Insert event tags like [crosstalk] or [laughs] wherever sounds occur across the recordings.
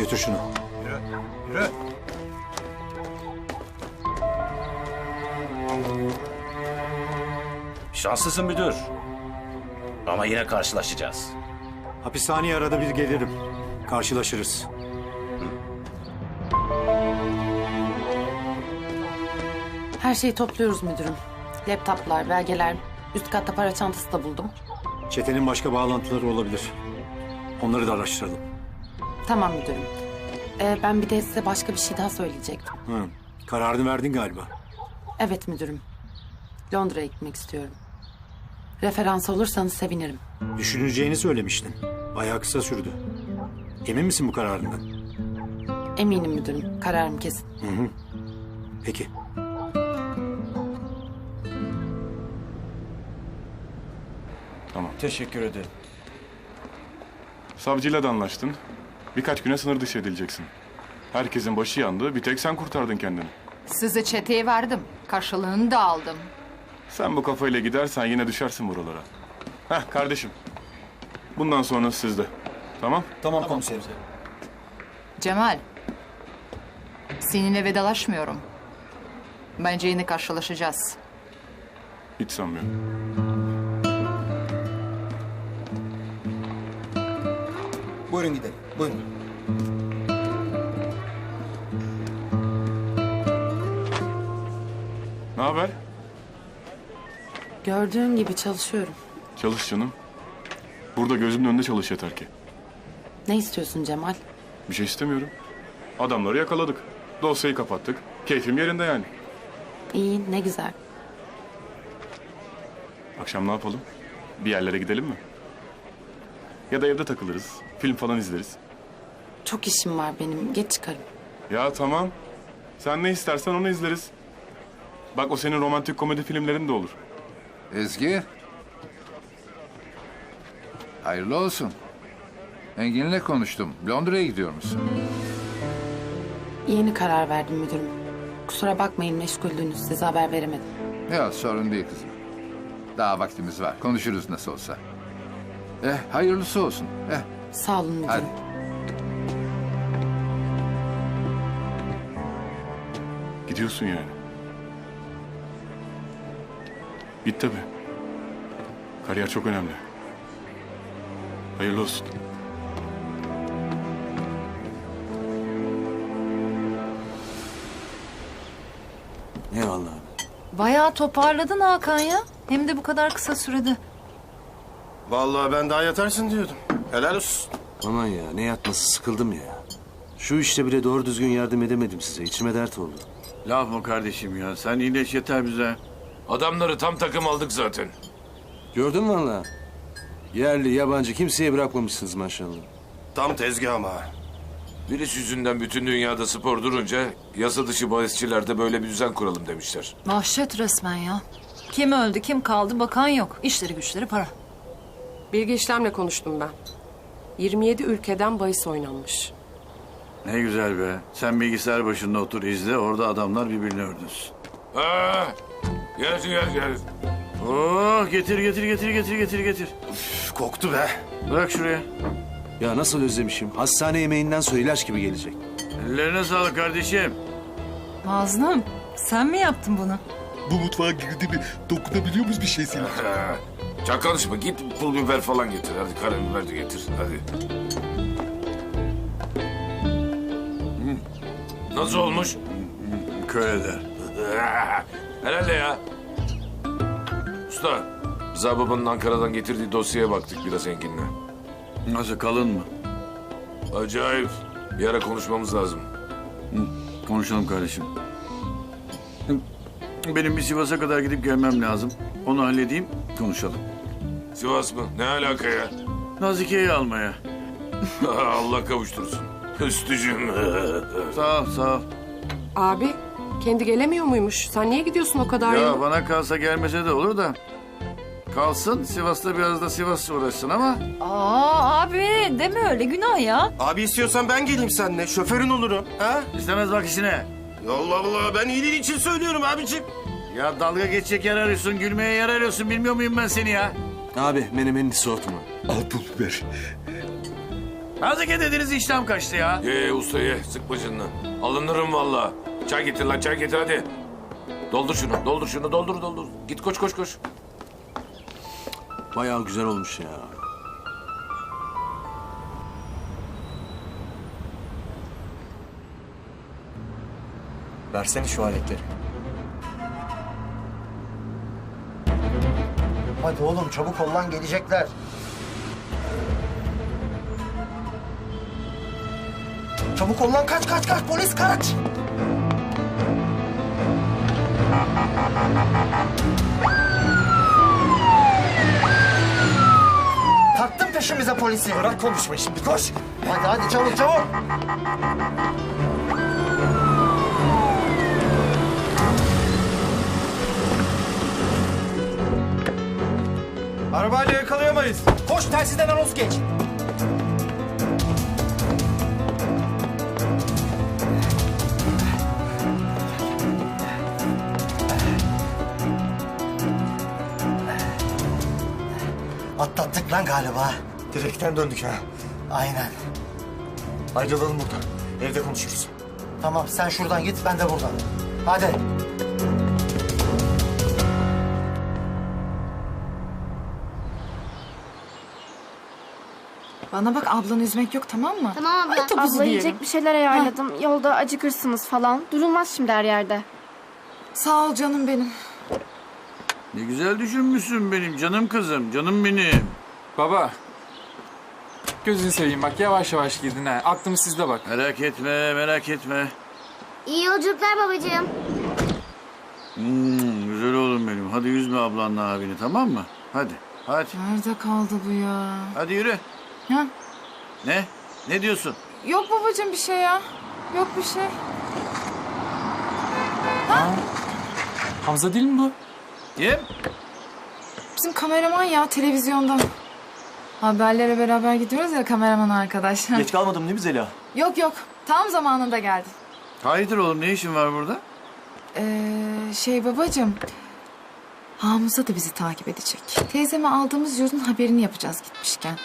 Götür şunu. Yürü. Yürü. Şanslısın müdür. Ama yine karşılaşacağız. Hapishaneye arada bir gelirim. Karşılaşırız. Her şeyi topluyoruz müdürüm. Laptoplar, belgeler, üst katta para çantası da buldum. Çetenin başka bağlantıları olabilir. Onları da araştıralım. Tamam müdürüm. Ee, ben bir de size başka bir şey daha söyleyecektim. Hı. Kararını verdin galiba. Evet müdürüm. Londra'ya gitmek istiyorum. Referans olursanız sevinirim. Düşüneceğini söylemiştin. Bayağı kısa sürdü. Emin misin bu kararından? Eminim müdürüm. Kararım kesin. Peki. Tamam. Teşekkür ederim. Savcıyla da anlaştın. Birkaç güne sınır dışı edileceksin. Herkesin başı yandı. Bir tek sen kurtardın kendini. Size çeteye verdim. Karşılığını da aldım. Sen bu kafayla gidersen yine düşersin buralara. Heh kardeşim. Bundan sonra sizde. Tamam? Tamam komiserim. Cemal. Seninle vedalaşmıyorum. Bence yine karşılaşacağız. Hiç sanmıyorum. Buyurun gidelim. Buyurun. Ne haber? Gördüğün gibi çalışıyorum. Çalış canım. Burada gözümün önünde çalış yeter ki. Ne istiyorsun Cemal? Bir şey istemiyorum. Adamları yakaladık. Dosyayı kapattık. Keyfim yerinde yani. İyi, ne güzel. Akşam ne yapalım? Bir yerlere gidelim mi? Ya da evde takılırız. Film falan izleriz. Çok işim var benim. Geç çıkarım. Ya tamam. Sen ne istersen onu izleriz. Bak o senin romantik komedi filmlerin de olur. Ezgi. Hayırlı olsun. Engin'le konuştum. Londra'ya gidiyor musun? Yeni karar verdim müdürüm. Kusura bakmayın meşguldünüz. Size haber veremedim. Ya sorun değil kızım. Daha vaktimiz var. Konuşuruz nasıl olsa. Eh hayırlısı olsun. Eh Sağ olun müdürüm. hadi. Gidiyorsun yani. Git tabii. Kariyer çok önemli. Hayırlı olsun. Eyvallah. Bayağı toparladın Hakan ya. Hem de bu kadar kısa sürede. Vallahi ben daha yatarsın diyordum. Helal olsun. Aman ya ne yatması sıkıldım ya. Şu işte bile doğru düzgün yardım edemedim size. İçime dert oldu. Laf mı kardeşim ya? Sen iyileş yeter bize. Adamları tam takım aldık zaten. Gördün mü valla? Yerli yabancı kimseye bırakmamışsınız maşallah. Tam tezgah ama. Virüs yüzünden bütün dünyada spor durunca yasa dışı bahisçilerde böyle bir düzen kuralım demişler. Vahşet resmen ya. Kim öldü kim kaldı bakan yok. İşleri güçleri para. Bilgi işlemle konuştum ben. 27 ülkeden bahis oynanmış. Ne güzel be. Sen bilgisayar başında otur izle. Orada adamlar birbirini öldürsün. Ha, gel gel gel. Oh getir getir getir getir getir getir. Üf, koktu be. Bırak şuraya. Ya nasıl özlemişim. Hastane yemeğinden sonra ilaç gibi gelecek. Ellerine sağlık kardeşim. Mazlum sen mi yaptın bunu? Bu mutfağa girdi mi dokunabiliyor muyuz bir şey? Ha, Çok konuşma git pul biber falan getir. Hadi karabiber de getir. Hadi. Nasıl olmuş? Köy eder. [laughs] Herhalde ya. Usta, Rıza babanın Ankara'dan getirdiği dosyaya baktık biraz Engin'le. Nasıl kalın mı? Acayip. Bir ara konuşmamız lazım. Konuşalım kardeşim. Benim bir Sivas'a kadar gidip gelmem lazım. Onu halledeyim, konuşalım. Sivas mı? Ne alaka ya? Nazike'yi almaya. [laughs] Allah kavuştursun. Üstücüm. Sağ ol, sağ ol. Abi kendi gelemiyor muymuş? Sen niye gidiyorsun o kadar Ya yıl? bana kalsa gelmese de olur da. Kalsın Sivas'ta biraz da Sivas uğraşsın ama Aa abi deme öyle günah ya. Abi istiyorsan ben geleyim seninle. Şoförün olurum. Ha? istemez bak işine. Allah Allah ben iyiliğin için söylüyorum abicim. Ya dalga geçecek yer arıyorsun, gülmeye yer arıyorsun. Bilmiyor muyum ben seni ya? Abi menemenini soğutma. Al pul biber. Hareket ediniz işlem kaçtı ya. Ye ye usta ye. Sıkma canını. Alınırım valla. Çay getir lan çay getir hadi. Doldur şunu doldur şunu doldur doldur. Git koş koş koş. Bayağı güzel olmuş ya. Versene şu aletleri. Hadi oğlum çabuk ol lan gelecekler. Çabuk ol lan kaç kaç kaç polis kaç. Taktın peşimize polisi. Bırak konuşma şimdi koş. Hadi hadi çabuk çabuk. Arabayla yakalayamayız. Koş telsizden anons geç. Atlattık lan galiba. Direkten döndük ha. Aynen. Ayrılalım buradan. Evde konuşuruz. Tamam sen şuradan git ben de buradan. Hadi. Bana bak ablanı üzmek yok tamam mı? Tamam abla. Ay, topuzu abla diyelim. yiyecek bir şeyler ayarladım. Yolda acıkırsınız falan. Durulmaz şimdi her yerde. Sağ ol canım benim. Ne güzel düşünmüşsün benim canım kızım, canım benim. Baba. Gözünü seveyim bak yavaş yavaş girdin ha. Aklım sizde bak. Merak etme, merak etme. İyi yolculuklar babacığım. Hmm, güzel oğlum benim. Hadi üzme ablanla abini tamam mı? Hadi, hadi. Nerede kaldı bu ya? Hadi yürü. Ha? Ne? Ne diyorsun? Yok babacığım bir şey ya. Yok bir şey. Hamza değil mi bu? Kim? Bizim kameraman ya televizyondan. Haberlere beraber gidiyoruz ya kameraman arkadaş. [laughs] Geç kalmadım değil mi Zeliha? yok yok tam zamanında geldi. Hayırdır oğlum ne işin var burada? Ee, şey babacığım. Hamza da bizi takip edecek. Teyzeme aldığımız yurdun haberini yapacağız gitmişken.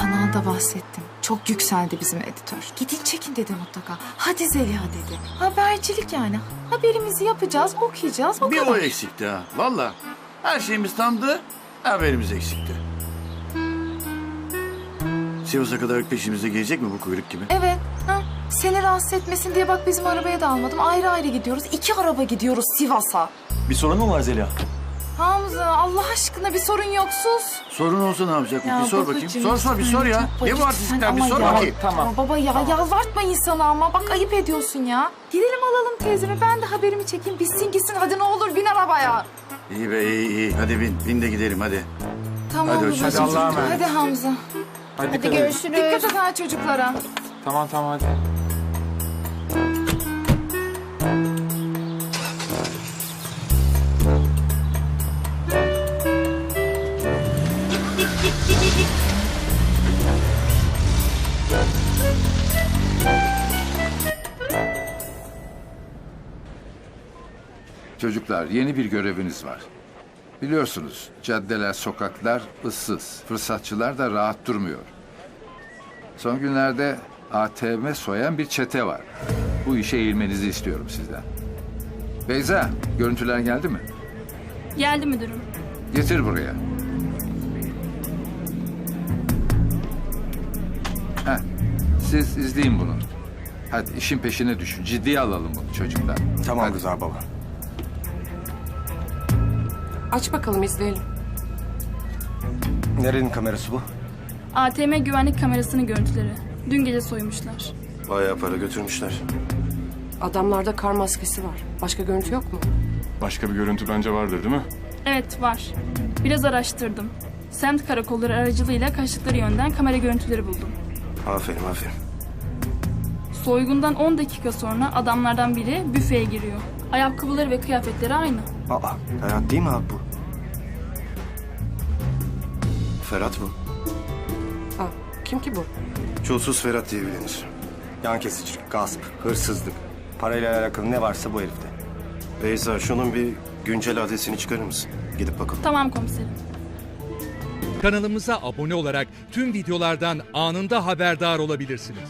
Kanalda bahsettim. Çok yükseldi bizim editör. Gidin çekin dedi mutlaka. Hadi Zeliha dedi. Habercilik yani. Haberimizi yapacağız, okuyacağız o Bir kadar. o eksikti ha. Valla. Her şeyimiz tamdı. Haberimiz eksikti. Sivas'a kadar peşimize gelecek mi bu kuyruk gibi? Evet. Ha. Seni rahatsız etmesin diye bak bizim arabaya da almadım. Ayrı ayrı gidiyoruz. İki araba gidiyoruz Sivas'a. Bir sorun mu var Zeliha? Hamza Allah aşkına bir sorun yok sus. Sorun olsa ne yapacak? Ya bir sor bakayım. Sor sor bir sor ya. Ne bu artistlikten bir sor ya. bakayım. Ama baba ya yalvartma insanı ama bak ayıp ediyorsun ya. Gidelim alalım teyzemi ben de haberimi çekeyim bitsin gitsin hadi ne olur bin arabaya. İyi be iyi iyi. Hadi bin. Bin de gidelim hadi. Tamam Hadi babacığım. Hadi Allah'a emanet. Hadi Hamza. Hadi, Hadi görüşürüz. Dikkat et ha çocuklara. Tamam tamam hadi. Çocuklar yeni bir göreviniz var. Biliyorsunuz caddeler, sokaklar ıssız. Fırsatçılar da rahat durmuyor. Son günlerde ATM soyan bir çete var. Bu işe eğilmenizi istiyorum sizden. Beyza, görüntüler geldi mi? Geldi müdürüm. Getir buraya. Heh, siz izleyin bunu. Hadi işin peşine düşün. Ciddiye alalım bunu çocuklar. Tamam Hadi. Rıza baba. Aç bakalım izleyelim. Nerenin kamerası bu? ATM güvenlik kamerasının görüntüleri. Dün gece soymuşlar. Bayağı para götürmüşler. Adamlarda kar maskesi var. Başka görüntü yok mu? Başka bir görüntü bence vardır değil mi? Evet var. Biraz araştırdım. Semt karakolları aracılığıyla kaçtıkları yönden kamera görüntüleri buldum. Aferin aferin. Soygundan 10 dakika sonra adamlardan biri büfeye giriyor. Ayakkabıları ve kıyafetleri aynı. Aa, Ferhat değil mi abi bu? Ferhat bu. Ha, kim ki bu? Çulsuz Ferhat diye bilinir. Yan kesicilik, gasp, hırsızlık. Parayla alakalı ne varsa bu herifte. Beyza şunun bir güncel adresini çıkarır mısın? Gidip bakalım. Tamam komiserim. Kanalımıza abone olarak tüm videolardan anında haberdar olabilirsiniz.